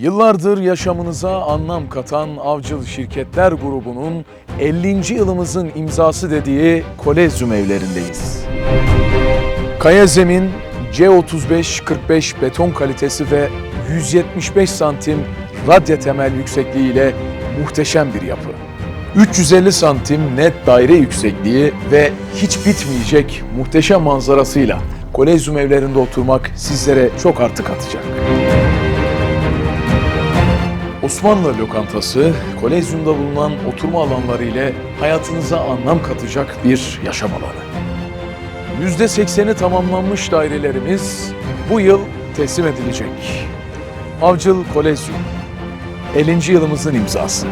Yıllardır yaşamınıza anlam katan Avcıl Şirketler grubunun 50. yılımızın imzası dediği Kolezyum evlerindeyiz. Kaya zemin, C35-45 beton kalitesi ve 175 santim radya temel yüksekliğiyle muhteşem bir yapı. 350 santim net daire yüksekliği ve hiç bitmeyecek muhteşem manzarasıyla Kolezyum evlerinde oturmak sizlere çok artık atacak. Osmanlı lokantası, Kolezyum'da bulunan oturma alanları ile hayatınıza anlam katacak bir yaşam alanı. %80'i tamamlanmış dairelerimiz bu yıl teslim edilecek. Avcıl Kolezyum, 50. yılımızın imzası.